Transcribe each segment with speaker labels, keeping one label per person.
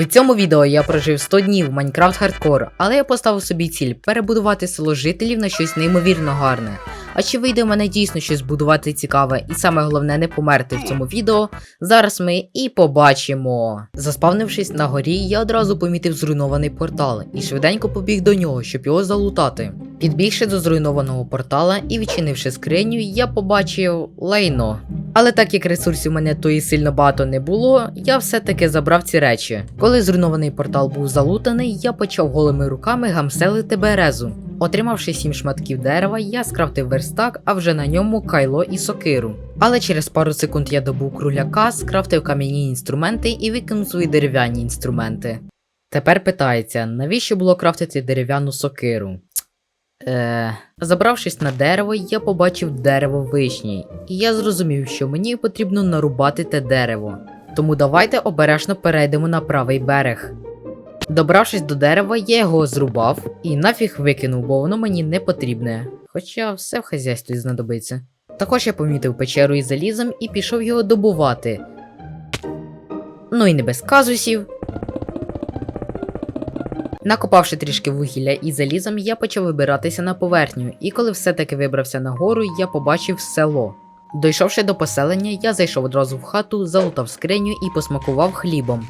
Speaker 1: В цьому відео я прожив 100 днів Майнкрафт Хардкор, але я поставив собі ціль перебудувати село жителів на щось неймовірно гарне. А чи вийде в мене дійсно щось збудувати цікаве, і саме головне не померти в цьому відео, зараз ми і побачимо. Заспавнившись на горі, я одразу помітив зруйнований портал і швиденько побіг до нього, щоб його залутати. Підбігши до зруйнованого портала і відчинивши скриню, я побачив лайно. Але так як ресурсів у мене тої сильно багато не було, я все-таки забрав ці речі. Коли зруйнований портал був залутаний, я почав голими руками гамселити березу. Отримавши сім шматків дерева, я скрафтив верстак, а вже на ньому кайло і сокиру. Але через пару секунд я добув кругляка, скрафтив кам'яні інструменти і викинув свої дерев'яні інструменти. Тепер питається, навіщо було крафтити дерев'яну сокиру? Е, забравшись на дерево, я побачив дерево вишні, і я зрозумів, що мені потрібно нарубати те дерево. Тому давайте обережно перейдемо на правий берег. Добравшись до дерева, я його зрубав і нафіг викинув, бо воно мені не потрібне. Хоча все в хазяйстві знадобиться. Також я помітив печеру із залізом і пішов його добувати. Ну і не без казусів. Накопавши трішки вугілля і залізом, я почав вибиратися на поверхню, і коли все-таки вибрався нагору, я побачив село. Дійшовши до поселення, я зайшов одразу в хату, залутав скриню і посмакував хлібом.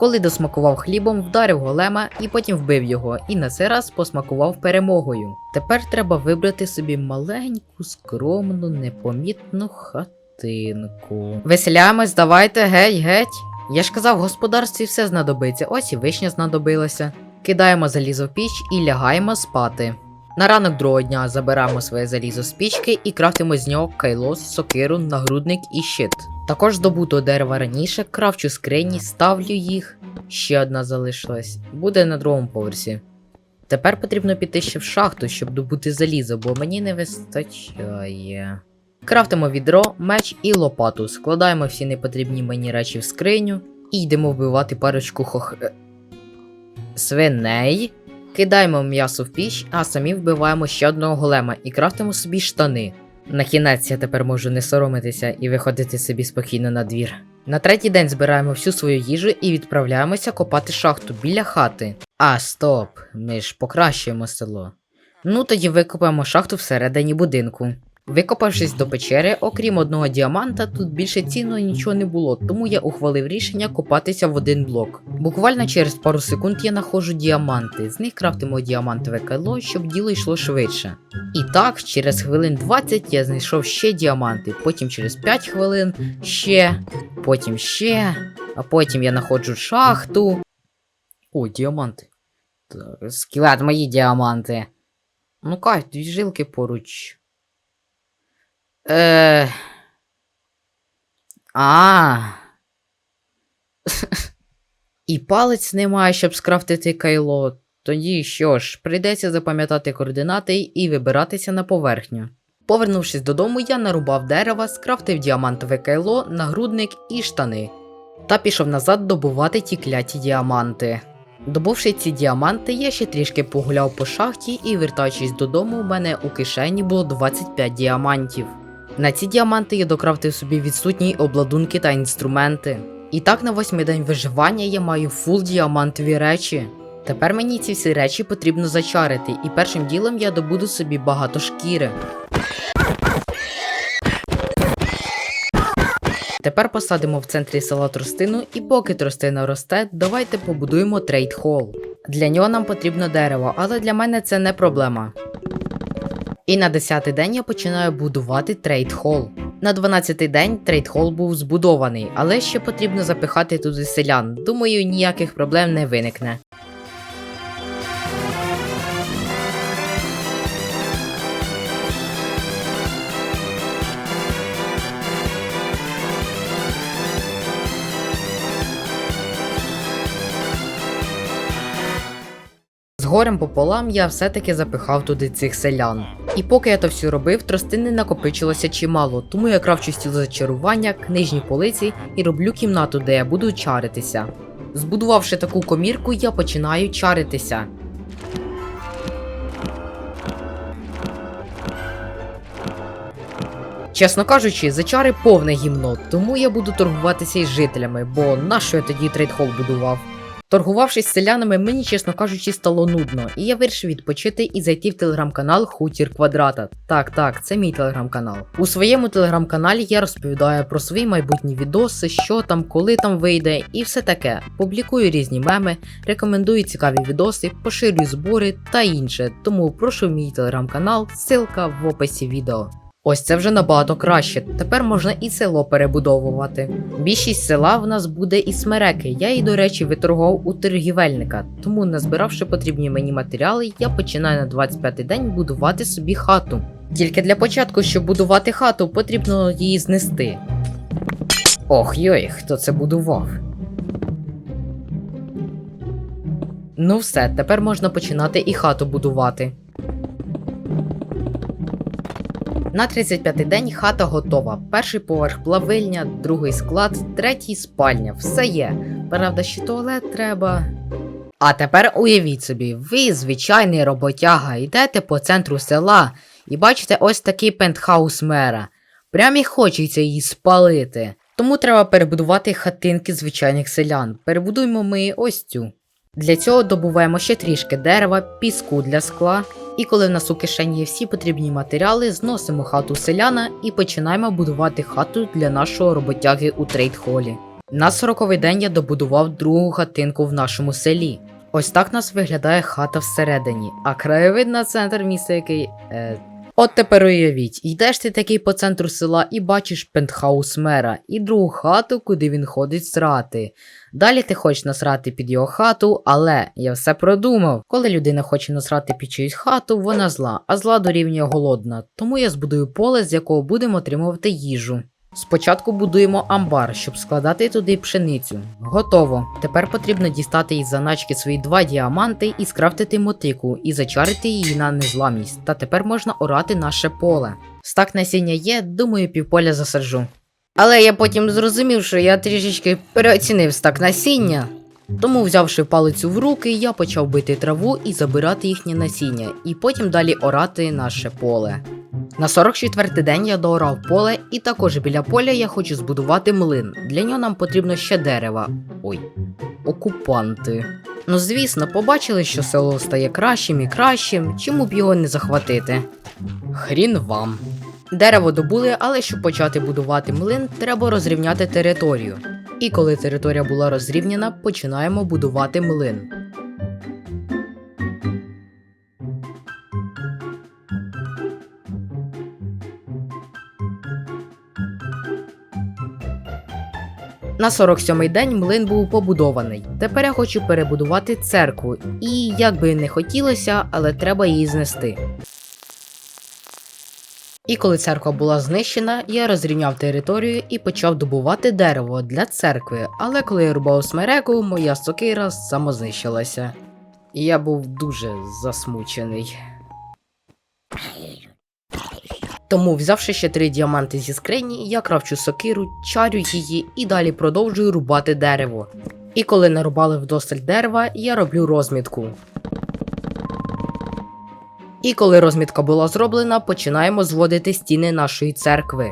Speaker 1: Коли досмакував хлібом, вдарив голема і потім вбив його, і на цей раз посмакував перемогою. Тепер треба вибрати собі маленьку, скромну, непомітну хатинку. Веселяємось, давайте, геть, геть. Я ж казав, в господарстві все знадобиться, ось і вишня знадобилася. Кидаємо залізо в піч і лягаємо спати. На ранок другого дня забираємо своє залізо з пічки і крафтимо з нього кайло, сокиру, нагрудник і щит. Також здобутого дерева раніше, крафчу скрині, ставлю їх. Ще одна залишилась. Буде на другому поверсі. Тепер потрібно піти ще в шахту, щоб добути залізо, бо мені не вистачає. Крафтимо відро, меч і лопату, складаємо всі непотрібні мені речі в скриню і йдемо вбивати парочку хох. свиней. Кидаємо м'ясо в піч, а самі вбиваємо ще одного голема і крафтимо собі штани. На кінець я тепер можу не соромитися і виходити собі спокійно на двір. На третій день збираємо всю свою їжу і відправляємося копати шахту біля хати. А, стоп, ми ж покращуємо село. Ну тоді викопаємо шахту всередині будинку. Викопавшись до печери, окрім одного діаманта, тут більше цінного нічого не було, тому я ухвалив рішення копатися в один блок. Буквально через пару секунд я знаходжу діаманти, з них крафтимо діамантове кайло, щоб діло йшло швидше. І так, через хвилин 20 я знайшов ще діаманти, потім через 5 хвилин ще, потім ще, а потім я знаходжу шахту. О, діаманти. Так, скелет, мої діаманти. Ну кай, дві жилки поруч. Е... А. І палець немає, щоб скрафтити кайло. Тоді що ж, прийдеться запам'ятати координати і вибиратися на поверхню. Повернувшись додому, я нарубав дерева, скрафтив діамантове кайло, нагрудник і штани. Та пішов назад добувати ті кляті діаманти. Добувши ці діаманти, я ще трішки погуляв по шахті і, вертаючись додому, у мене у кишені було 25 діамантів. На ці діаманти я докрафтив собі відсутні обладунки та інструменти. І так на восьмий день виживання я маю фул діамантові речі. Тепер мені ці всі речі потрібно зачарити, і першим ділом я добуду собі багато шкіри. Тепер посадимо в центрі села тростину, і поки тростина росте, давайте побудуємо трейд хол. Для нього нам потрібно дерево, але для мене це не проблема. І на 10-й день я починаю будувати трейд хол. На 12-й день трейд хол був збудований, але ще потрібно запихати туди селян. Думаю, ніяких проблем не виникне. Горем пополам я все-таки запихав туди цих селян. І поки я то все робив, тростини накопичилося чимало, тому я кравчу стіл зачарування, книжні полиці і роблю кімнату, де я буду чаритися. Збудувавши таку комірку, я починаю чаритися. Чесно кажучи, зачари повне гімно, тому я буду торгуватися із жителями, бо нащо я тоді трейдхол будував? Торгувавшись з селянами, мені, чесно кажучи, стало нудно, і я вирішив відпочити і зайти в телеграм-канал Хутір Квадрата. Так, так, це мій телеграм-канал. У своєму телеграм-каналі я розповідаю про свої майбутні відоси, що там, коли там вийде, і все таке. Публікую різні меми, рекомендую цікаві відоси, поширюю збори та інше. Тому прошу мій телеграм-канал, ссылка в описі відео. Ось це вже набагато краще. Тепер можна і село перебудовувати. Більшість села в нас буде із смереки. Я її, до речі, виторгував у торгівельника. Тому, назбиравши потрібні мені матеріали, я починаю на 25-й день будувати собі хату. Тільки для початку, щоб будувати хату, потрібно її знести. Ох йой, хто це будував? Ну все, тепер можна починати і хату будувати. На 35-й день хата готова. Перший поверх плавильня, другий склад, третій спальня. Все є. Правда, ще туалет треба. А тепер уявіть собі, ви звичайний роботяга, йдете по центру села і бачите ось такий пентхаус мера. Прям і хочеться її спалити. Тому треба перебудувати хатинки звичайних селян. Перебудуємо ми ось цю. Для цього добуваємо ще трішки дерева, піску для скла, і коли в нас у кишені є всі потрібні матеріали, зносимо хату селяна і починаємо будувати хату для нашого роботяги у трейдхолі. На 40-й день я добудував другу хатинку в нашому селі. Ось так нас виглядає хата всередині, а краєвид на центр міста який. Е, От тепер уявіть, йдеш ти такий по центру села і бачиш пентхаус мера і другу хату, куди він ходить срати. Далі ти хочеш насрати під його хату, але я все продумав. Коли людина хоче насрати під чиюсь хату, вона зла, а зла дорівнює голодна. Тому я збудую поле, з якого будемо отримувати їжу. Спочатку будуємо амбар, щоб складати туди пшеницю. Готово. Тепер потрібно дістати із заначки свої два діаманти і скрафтити мотику, і зачарити її на незламність. Та тепер можна орати наше поле. Стак насіння є, думаю, півполя засаджу. Але я потім зрозумів, що я трішечки переоцінив стак насіння. Тому, взявши палицю в руки, я почав бити траву і забирати їхнє насіння, і потім далі орати наше поле. На 44-й день я доорав поле, і також біля поля я хочу збудувати млин. Для нього нам потрібно ще дерева. Ой, окупанти. Ну звісно, побачили, що село стає кращим і кращим, чому б його не захватити? Хрін вам. Дерево добули, але щоб почати будувати млин, треба розрівняти територію. І коли територія була розрівняна, починаємо будувати млин. На 47-й день млин був побудований. Тепер я хочу перебудувати церкву, і як би не хотілося, але треба її знести. І коли церква була знищена, я розрівняв територію і почав добувати дерево для церкви, але коли я рубав смереку, моя сокира самознищилася. І я був дуже засмучений. Тому, взявши ще три діаманти зі скрині, я кравчу сокиру, чарю її і далі продовжую рубати дерево. І коли нарубали вдосталь дерева, я роблю розмітку. І коли розмітка була зроблена, починаємо зводити стіни нашої церкви.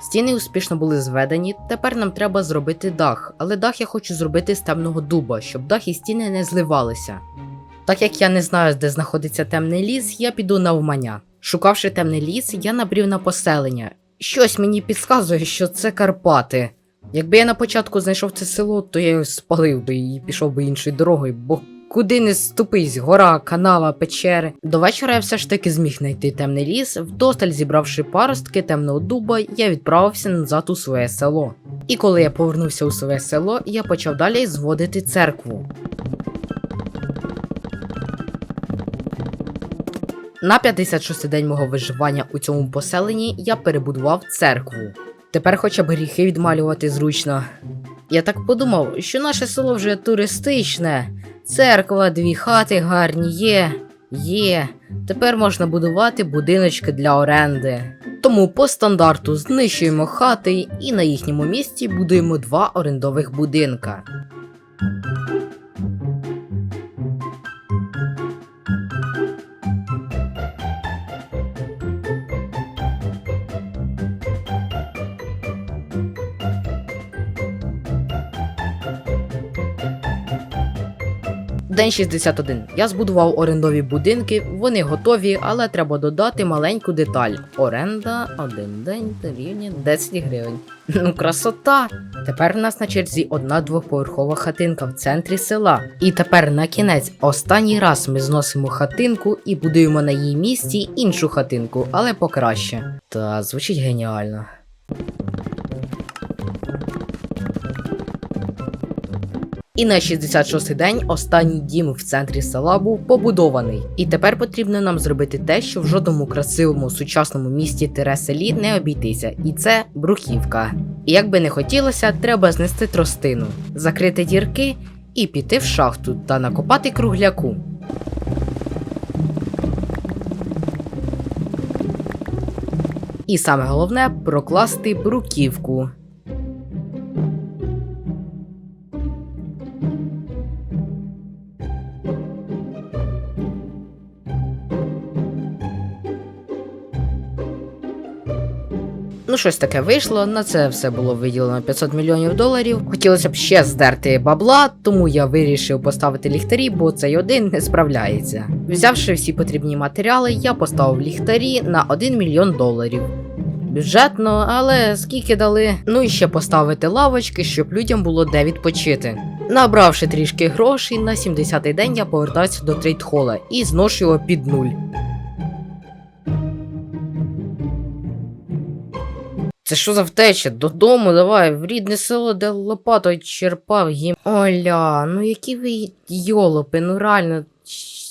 Speaker 1: Стіни успішно були зведені, тепер нам треба зробити дах, але дах я хочу зробити з темного дуба, щоб дах і стіни не зливалися. Так як я не знаю, де знаходиться темний ліс, я піду навмання. Шукавши темний ліс, я набрів на поселення. Щось мені підказує, що це Карпати. Якби я на початку знайшов це село, то я його спалив би і пішов би іншою дорогою, бо куди не ступись, гора, канава, печери. До вечора я все ж таки зміг знайти темний ліс, вдосталь зібравши паростки темного дуба, я відправився назад у своє село. І коли я повернувся у своє село, я почав далі зводити церкву. На 56-й день мого виживання у цьому поселенні я перебудував церкву. Тепер хоча б гріхи відмалювати зручно. Я так подумав, що наше село вже туристичне. Церква, дві хати гарні є. Є. Тепер можна будувати будиночки для оренди. Тому по стандарту знищуємо хати і на їхньому місці будуємо два орендових будинка. День 61. Я збудував орендові будинки, вони готові, але треба додати маленьку деталь. Оренда один день дорівнює 10 гривень. Ну, красота! Тепер в нас на черзі одна двоповерхова хатинка в центрі села. І тепер на кінець, останній раз ми зносимо хатинку і будуємо на її місці іншу хатинку, але покраще. Та звучить геніально. І на 66-й день останній дім в центрі села був побудований. І тепер потрібно нам зробити те, що в жодному красивому сучасному місті селі не обійтися, і це бруківка. І як би не хотілося, треба знести тростину, закрити дірки і піти в шахту та накопати кругляку. І саме головне прокласти бруківку. Ну, щось таке вийшло. На це все було виділено 500 мільйонів доларів. Хотілося б ще здерти бабла, тому я вирішив поставити ліхтарі, бо цей один не справляється. Взявши всі потрібні матеріали, я поставив ліхтарі на 1 мільйон доларів. Бюджетно, але скільки дали? Ну і ще поставити лавочки, щоб людям було де відпочити. Набравши трішки грошей, на 70-й день я повертаюся до трейдхола і зношу його під нуль. Це що за втеча? Додому давай, в рідне село, де лопатою черпав гім. Оля, ну які ви йолопи, ну реально,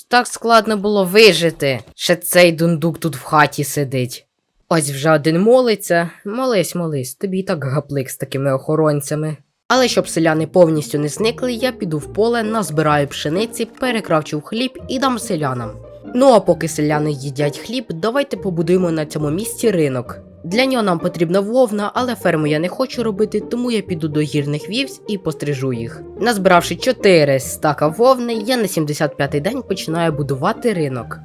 Speaker 1: так складно було вижити. Ще цей дундук тут в хаті сидить. Ось вже один молиться. Молись, молись, тобі і так гаплик з такими охоронцями. Але щоб селяни повністю не зникли, я піду в поле, назбираю пшениці, перекравчу хліб і дам селянам. Ну а поки селяни їдять хліб, давайте побудуємо на цьому місці ринок. Для нього нам потрібна вовна, але ферму я не хочу робити, тому я піду до гірних вівць і пострижу їх. Назбиравши 4 стака вовни, я на 75-й день починаю будувати ринок.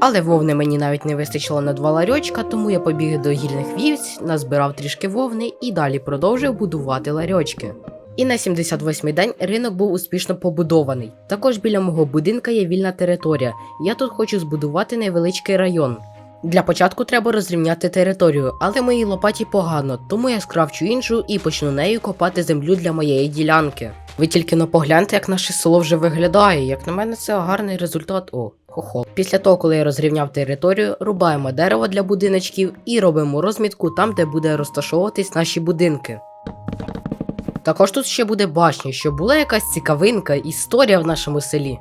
Speaker 1: Але вовни мені навіть не вистачило на два ларьочка, тому я побіг до гільних вівць, назбирав трішки вовни і далі продовжив будувати ларьочки. І на 78-й день ринок був успішно побудований. Також біля мого будинка є вільна територія. Я тут хочу збудувати невеличкий район. Для початку треба розрівняти територію, але моїй лопаті погано, тому я скрафчу іншу і почну нею копати землю для моєї ділянки. Ви тільки но погляньте, як наше село вже виглядає. Як на мене, це гарний результат. О, хо-хо. Після того, коли я розрівняв територію, рубаємо дерево для будиночків і робимо розмітку там, де буде розташовуватись наші будинки. Також тут ще буде башня, щоб була якась цікавинка, історія в нашому селі.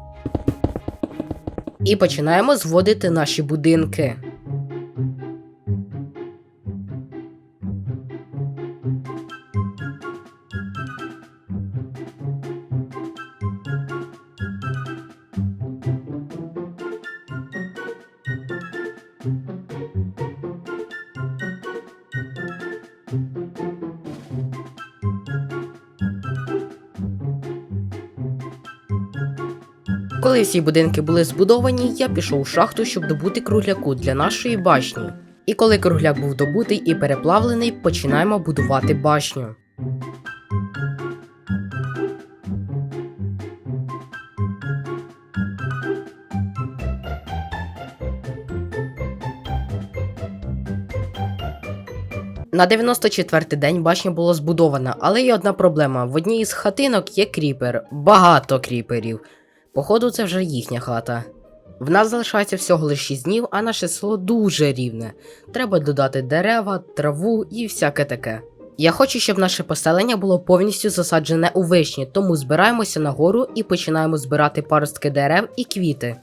Speaker 1: І починаємо зводити наші будинки. Коли всі будинки були збудовані, я пішов у шахту, щоб добути кругляку для нашої башні. І коли кругляк був добутий і переплавлений, починаємо будувати башню. На 94-й день башня була збудована, але є одна проблема: в одній із хатинок є кріпер, багато кріперів. Походу, це вже їхня хата. В нас залишається всього лише 6 днів, а наше село дуже рівне. Треба додати дерева, траву і всяке таке. Я хочу, щоб наше поселення було повністю засаджене у вишні, тому збираємося на гору і починаємо збирати паростки дерев і квіти.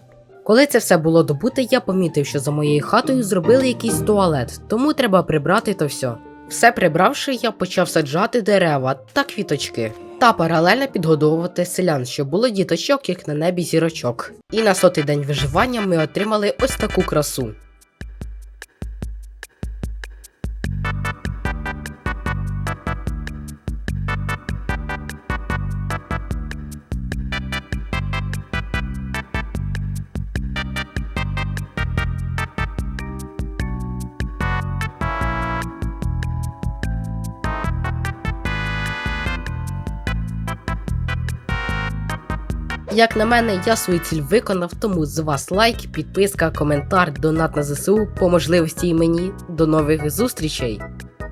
Speaker 1: Коли це все було добуте, я помітив, що за моєю хатою зробили якийсь туалет, тому треба прибрати то все. Все прибравши, я почав саджати дерева та квіточки, та паралельно підгодовувати селян, щоб було діточок, як на небі зірочок. І на сотий день виживання ми отримали ось таку красу.
Speaker 2: Як на мене, я свою ціль виконав, тому з вас лайк, підписка, коментар, донат на ЗСУ, по можливості і мені. До нових зустрічей!